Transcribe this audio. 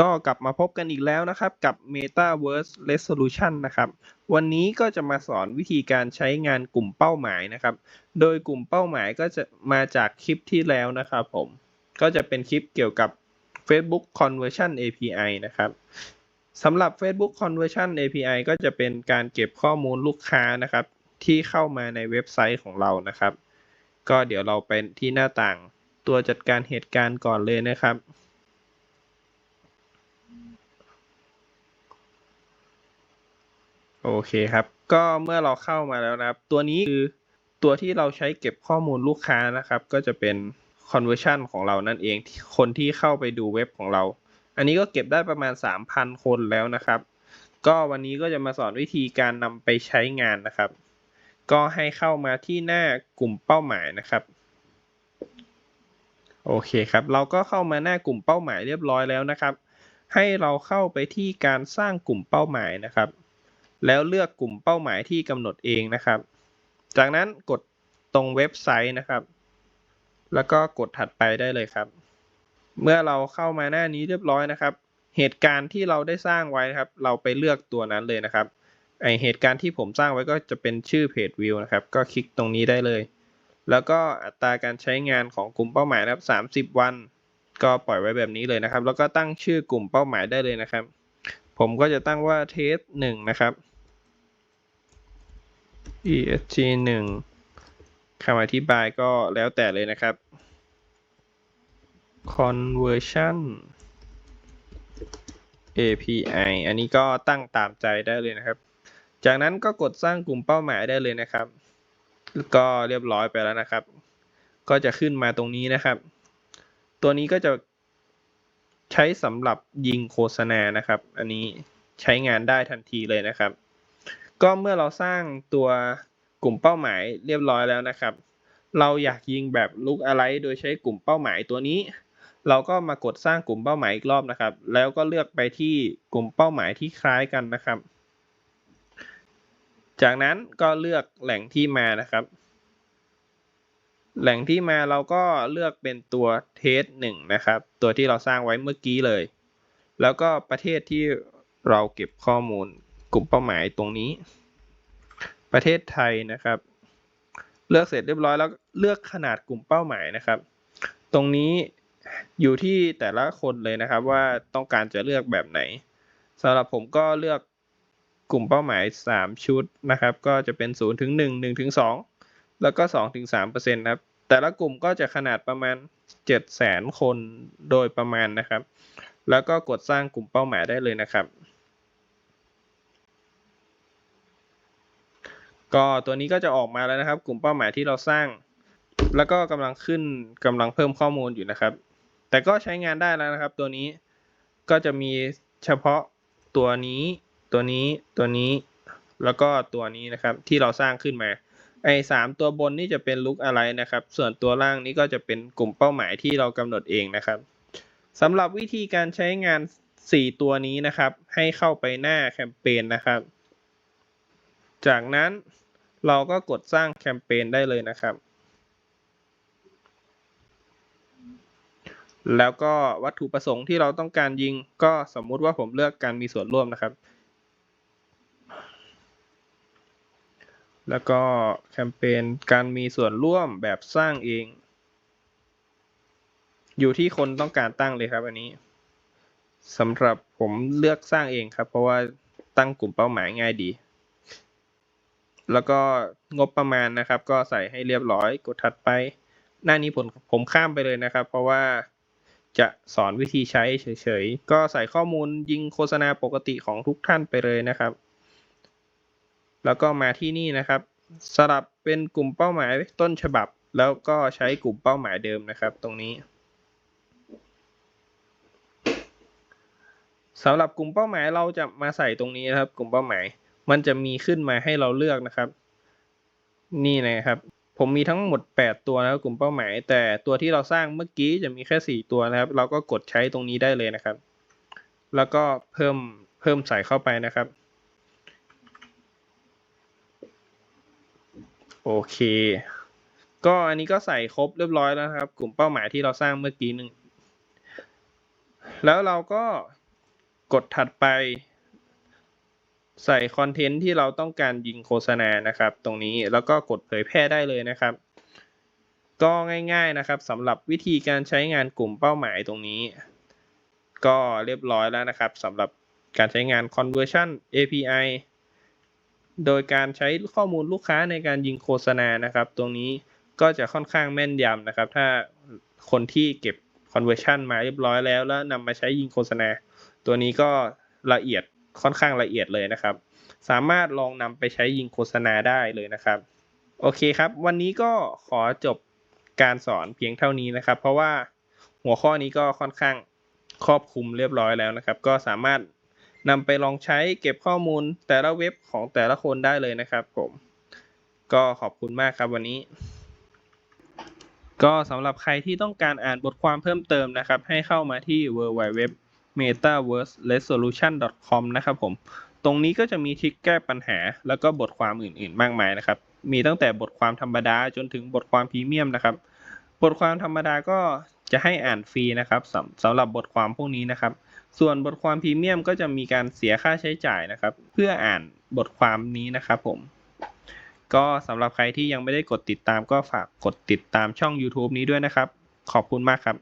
ก็กลับมาพบกันอีกแล้วนะครับ กับ Metaverse Resolution นะครับ วันนี้ก็จะมาสอนวิธีการใช้งานกลุ่มเป้าหมายนะครับ โดยกลุ่มเป้าหมายก็จะมาจากคลิปที่แล้วนะครับผม ก็จะเป็นคลิปเกี่ยวกับ Facebook Conversion API นะครับสำหรับ Facebook Conversion API ก็จะเป็นการเก็บข้อมูลลูกค้านะครับ ที่เข้ามาในเว็บไซต์ของเรานะครับ ก็เดี๋ยวเราไปที่หน้าต่างตัวจัดการเหตุการณ์ก่อนเลยนะครับ โอเคครับ ก็เมื่อเราเข้ามาแล้วนะครับ ตัวนี้คือตัวที่เราใช้เก็บข้อมูลลูกค้านะครับ ก็จะเป็น conversion ของเรานั่นเอง คนที่เข้าไปดูเว็บของเรา อันนี้ก็เก็บได้ประมาณ 3,000 คนแล้วนะครับ ก็วันนี้ก็จะมาสอนวิธีการนำไปใช้งานนะครับ ก็ให้เข้ามาที่หน้ากลุ่มเป้าหมายนะครับ โอเคครับ เราก็เข้ามาหน้ากลุ่มเป้าหมายเรียบร้อยแล้วนะครับ ให้เราเข้าไปที่การสร้างกลุ่มเป้าหมายนะครับ แล้วเลือกกลุ่มเป้าหมายที่กำหนดเองนะครับ จากนั้นกดตรงเว็บไซต์นะครับ แล้วก็กดถัดไปได้เลยครับ เมื่อเราเข้ามาหน้านี้เรียบร้อยนะครับ เหตุการณ์ที่เราได้สร้างไว้นะครับ เราไปเลือกตัวนั้นเลยนะครับไอเหตุการณ์ที่ผมสร้างไว้ก็จะเป็นชื่อเพจวิวนะครับ ก็คลิกตรงนี้ได้เลย แล้วก็อัตราการใช้งานของกลุ่มเป้าหมายนะครับ30 วัน ก็ปล่อยไว้แบบนี้เลยนะครับ แล้วก็ตั้งชื่อกลุ่มเป้าหมายได้เลยนะครับ ผมก็จะตั้งว่าเทสหนึ่งนะครับ ESG หนึ่งคำอธิบายก็แล้วแต่เลยนะครับ conversion API อันนี้ก็ตั้งตามใจได้เลยนะครับ จากนั้นก็กดสร้างกลุ่มเป้าหมายได้เลยนะครับ ก็เรียบร้อยไปแล้วนะครับ ก็จะขึ้นมาตรงนี้นะครับ ตัวนี้ก็จะ ใช้สำหรับยิงโฆษณานะครับ อันนี้ใช้งานได้ทันทีเลยนะครับ ก็เมื่อเราสร้างตัวกลุ่มเป้าหมายเรียบร้อยแล้วนะครับ เราอยากยิงแบบลุกอะไรโดยใช้กลุ่มเป้าหมายตัวนี้ เราก็มากดสร้างกลุ่มเป้าหมายอีกรอบนะครับ แล้วก็เลือกไปที่กลุ่มเป้าหมายที่คล้ายกันนะครับ จากนั้นก็เลือกแหล่งที่มานะครับ แหล่งที่มาเราก็เลือกเป็นตัวเทสหนึ่งนะครับ ตัวที่เราสร้างไว้เมื่อกี้เลย แล้วก็ประเทศที่เราเก็บข้อมูลกลุ่มเป้าหมายตรงนี้ ประเทศไทยนะครับ เลือกเสร็จเรียบร้อยแล้วเลือกขนาดกลุ่มเป้าหมายนะครับ ตรงนี้อยู่ที่แต่ละคนเลยนะครับว่าต้องการจะเลือกแบบไหนสำหรับผมก็เลือกกลุ่มเป้าหมาย 3 ชุดนะครับ ก็จะเป็น0ถึง1 1ถึง2 แล้วก็2ถึง3เปอร์เซ็นต์ครับ แต่ละกลุ่มก็จะขนาดประมาณ7แสนคนโดยประมาณนะครับ แล้วก็กดสร้างกลุ่มเป้าหมายได้เลยนะครับ ก็ตัวนี้ก็จะออกมาแล้วนะครับ กลุ่มเป้าหมายที่เราสร้าง แล้วก็กำลังขึ้นกำลังเพิ่มข้อมูลอยู่นะครับ แต่ก็ใช้งานได้แล้วนะครับ ตัวนี้ก็จะมีเฉพาะตัวนี้ ตัวนี้ ตัวนี้ แล้วก็ตัวนี้นะครับที่เราสร้างขึ้นมา ไอ้สามตัวบนนี่จะเป็นลุกอะไรนะครับ ส่วนตัวล่างนี้ก็จะเป็นกลุ่มเป้าหมายที่เรากำหนดเองนะครับสำหรับวิธีการใช้งาน 4 ตัวนี้นะครับ ให้เข้าไปหน้าแคมเปญนะครับ จากนั้นเราก็กดสร้างแคมเปญได้เลยนะครับ แล้วก็วัตถุประสงค์ที่เราต้องการยิงก็สมมุติว่าผมเลือกการมีส่วนร่วมนะครับ แล้วก็แคมเปญการมีส่วนร่วมแบบสร้างเอง อยู่ที่คนต้องการตั้งเลยครับ อันนี้สำหรับผมเลือกสร้างเองครับ เพราะว่าตั้งกลุ่มเป้าหมายง่ายดี แล้วก็งบประมาณนะครับ ก็ใส่ให้เรียบร้อยกดถัดไป หน้านี้ผมผมข้ามไปเลยนะครับ เพราะว่าจะสอนวิธีใช้เฉยๆ ก็ใส่ข้อมูลยิงโฆษณาปกติของทุกท่านไปเลยนะครับ แล้วก็มาที่นี่นะครับ สลับเป็นกลุ่มเป้าหมายต้นฉบับ แล้วก็ใช้กลุ่มเป้าหมายเดิมนะครับ ตรงนี้สำหรับกลุ่มเป้าหมายเราจะมาใส่ตรงนี้นะครับ กลุ่มเป้าหมาย มันจะมีขึ้นมาให้เราเลือกนะครับ นี่นะครับ ผมมีทั้งหมด 8 ตัวนะครับกลุ่มเป้าหมาย แต่ตัวที่เราสร้างเมื่อกี้จะมีแค่ 4 ตัวนะครับ เราก็กดใช้ตรงนี้ได้เลยนะครับ แล้วก็เพิ่มเพิ่มใส่เข้าไปนะครับ โอเค ก็อันนี้ก็ใส่ครบเรียบร้อยแล้วครับ กลุ่มเป้าหมายที่เราสร้างเมื่อกี้หนึ่งแล้วเราก็กดถัดไปใส่คอนเทนต์ที่เราต้องการยิงโฆษณานะครับ ตรงนี้แล้วก็กดเผยแพร่ได้เลยนะครับ ก็ง่าย ๆนะครับสำหรับวิธีการใช้งานกลุ่มเป้าหมายตรงนี้ ก็เรียบร้อยแล้วนะครับสำหรับการใช้งาน conversion API โดยการใช้ข้อมูลลูกค้าในการยิงโฆษณานะครับ ตรงนี้ก็จะค่อนข้างแม่นยำนะครับ ถ้าคนที่เก็บ conversion มาเรียบร้อยแล้ว แล้วนำมาใช้ยิงโฆษณา ตัวนี้ก็ละเอียดค่อนข้างละเอียดเลยนะครับ สามารถลองนำไปใช้ยิงโฆษณาได้เลยนะครับ โอเคครับ วันนี้ก็ขอจบการสอนเพียงเท่านี้นะครับ เพราะว่าหัวข้อนี้ก็ค่อนข้างครอบคลุมเรียบร้อยแล้วนะครับ ก็สามารถ นำไปลองใช้เก็บข้อมูลแต่ละเว็บของแต่ละคนได้เลยนะครับผม ก็ขอบคุณมากครับวันนี้ ก็สำหรับใครที่ต้องการอ่านบทความเพิ่มเติมนะครับ ให้เข้ามาที่ www.metaverseresolution.com นะครับผม ตรงนี้ก็จะมีทริคแก้ปัญหา แล้วก็บทความอื่นๆ มากมายนะครับ มีตั้งแต่บทความธรรมดาจนถึงบทความพรีเมียมนะครับ บทความธรรมดาก็จะให้อ่านฟรีนะครับสำสำหรับบทความพวกนี้นะครับ ส่วนบทความพรีเมียมก็จะมีการเสียค่าใช้จ่ายนะครับ เพื่ออ่านบทความนี้นะครับผม ก็สำหรับใครที่ยังไม่ได้กดติดตามก็ฝากกดติดตามช่อง YouTube นี้ด้วยนะครับ ขอบคุณมากครับ